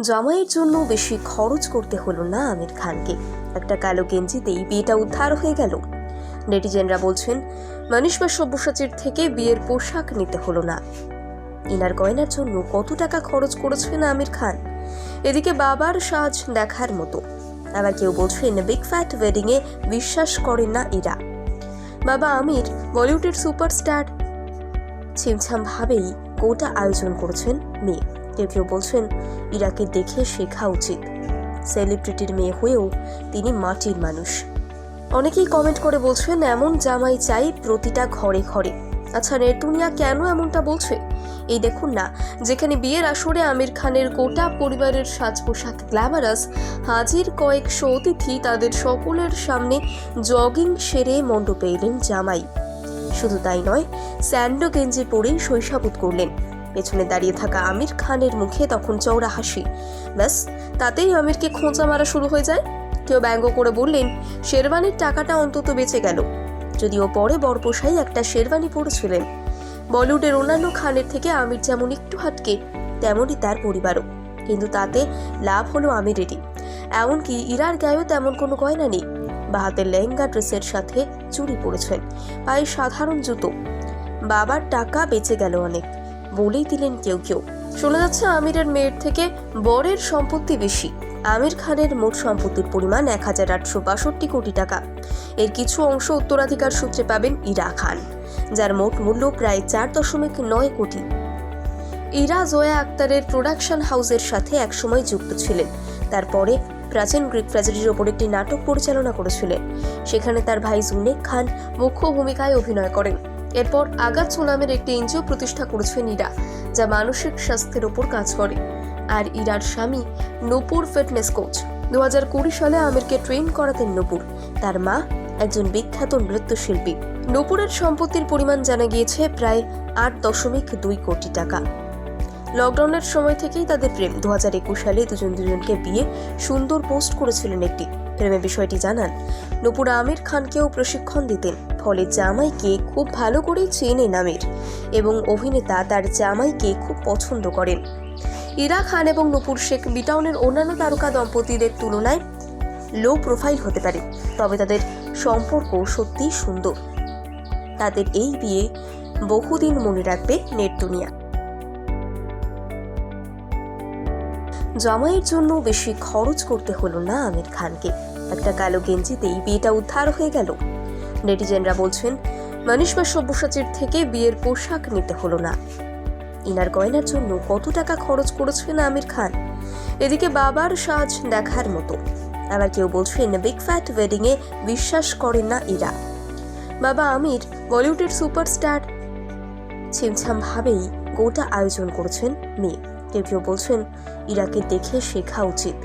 জামাইয়ের জন্য বেশি খরচ করতে হলো না আমির খানকে। একটা কালো গেঞ্জিতেই বিয়েটা উদ্ধার হয়ে গেল। নেটিজেনরা বলছেন মানিস বা সব্যসাচীর থেকে বিয়ের পোশাক নিতে হলো না। ইনার গয়নার জন্য কত টাকা খরচ করেছেন আমির খান? এদিকে বাবার সাজ দেখার মতো। আবার কেউ বলছেন বিগ ফ্যাট ওয়েডিংয়ে বিশ্বাস করেন না ইরা বাবা আমির বলিউডের সুপারস্টার ছিমছাম ভাবেই গোটা আয়োজন করেছেন মেয়ে। কেউ বলছেন, ইরাকে দেখে শেখা উচিত। সেলিব্রিটির মেয়ে হয়েও তিনি মাটির মানুষ। অনেকেই কমেন্ট করে বলছেন, এমন জামাই চাই প্রতিটা ঘরে ঘরে। আচ্ছা নেটুনিয়া কেন এমনটা বলছে? এই দেখুন না, যেখানে বিয়ের আসরে আমির খানের গোটা পরিবারের সাজ পোশাক গ্ল্যামারাস, হাজির কয়েকশো অতিথি তাদের সকলের সামনে জগিং সেরে মণ্ডপে এলেন জামাই। শুধু তাই নয়, স্যান্ডো গেঞ্জি পরেই শৈশাবোধ করলেন। পেছনে দাঁড়িয়ে থাকা আমির খানের মুখে তখন চওড়া হাসি। ব্যাস, তাতেই আমিরকে খোঁচা মারা শুরু হয়ে যায়। কেউ ব্যঙ্গ করে বললেন শেরবানির টাকাটা অন্তত বেঁচে গেল। যদিও পরে বরপোষাই একটা শেরবানি পরেছিলেন বলিউডের অন্যান্য খানের থেকে আমির যেমন একটু হাটকে, তেমনই তার পরিবারও। কিন্তু তাতে লাভ হলো আমিরেরই। এমনকি ইরার গায়েও তেমন কোনো গয়না নেই। বা হাতের লেহেঙ্গা ড্রেসের সাথে চুরি পরেছেন, পায়ে সাধারণ জুতো। বাবার টাকা বেঁচে গেল অনেক। বলেই দিলেন কেউ কেউ। শোনা যাচ্ছে আমিরের মেয়ের থেকে বরের সম্পত্তি বেশি। আমির খানের মোট সম্পত্তির পরিমাণ এক হাজার আটশো বাষট্টি কোটি টাকা। এর কিছু অংশ উত্তরাধিকার সূত্রে পাবেন ইরা খান, যার মোট মূল্য প্রায় চার দশমিক নয় কোটি। ইরা জয়া আক্তারের প্রোডাকশন হাউসের সাথে একসময় যুক্ত ছিলেন। তারপরে প্রাচীন গ্রিক ট্র্যাজেডির ওপর একটি নাটক পরিচালনা করেছিলেন। সেখানে তার ভাই জুনেক খান মুখ্য ভূমিকায় অভিনয় করেন। এরপর আগাত নামের একটি এনজিও প্রতিষ্ঠা করেছেন ইরা, যা মানসিক স্বাস্থ্যের ওপর কাজ করে। আর ইরার স্বামী নূপুর ফিটনেস কোচ। দু হাজার কুড়ি সালে আমিরকে ট্রেন করাতেন নূপুর। তার মা একজন বিখ্যাত নৃত্যশিল্পী। নূপুরের সম্পত্তির পরিমাণ জানা গিয়েছে প্রায় আট দশমিক দুই কোটি টাকা। লকডাউনের সময় থেকেই তাদের প্রেম। দু একুশ সালে দুজন দুজনকে বিয়ে সুন্দর পোস্ট করেছিলেন একটি প্রেমের বিষয়টি জানান। নূপুর আমির খানকেও প্রশিক্ষণ দিতেন। ফলে জামাইকে খুব ভালো করেই চেনেন আমির এবং অভিনেতা তার জামাইকে খুব পছন্দ করেন। ইরা খান এবং নূপুর শেখ বিটাউনের অন্যান্য তারকা দম্পতিদের তুলনায় লো প্রোফাইল হতে পারে, তবে তাদের সম্পর্ক সত্যিই সুন্দর। তাদের এই বিয়ে বহুদিন মনে রাখবে নেট দুনিয়া। জামাইয়ের জন্য বেশি খরচ করতে হলো না আমির খানকে। একটা কালো গেঞ্জিতেই বিয়েটা উদ্ধার হয়ে গেল। নেটিজেনরা বলছেন মানিস বা সব্যসাচীর থেকে বিয়ের পোশাক নিতে হলো না। ইনার গয়নার জন্য কত টাকা খরচ করেছেন আমির খান? এদিকে বাবার সাজ দেখার মতো। আবার কেউ বলছেন, বিগ ফ্যাট ওয়েডিংয়ে বিশ্বাস করেন না ইরা বাবা আমির, বলিউডের সুপারস্টার। ছিমছাম ভাবেই গোটা আয়োজন করেছেন মেয়ে। কেউ কেউ বলছেন ইরাকে দেখে শেখা উচিত।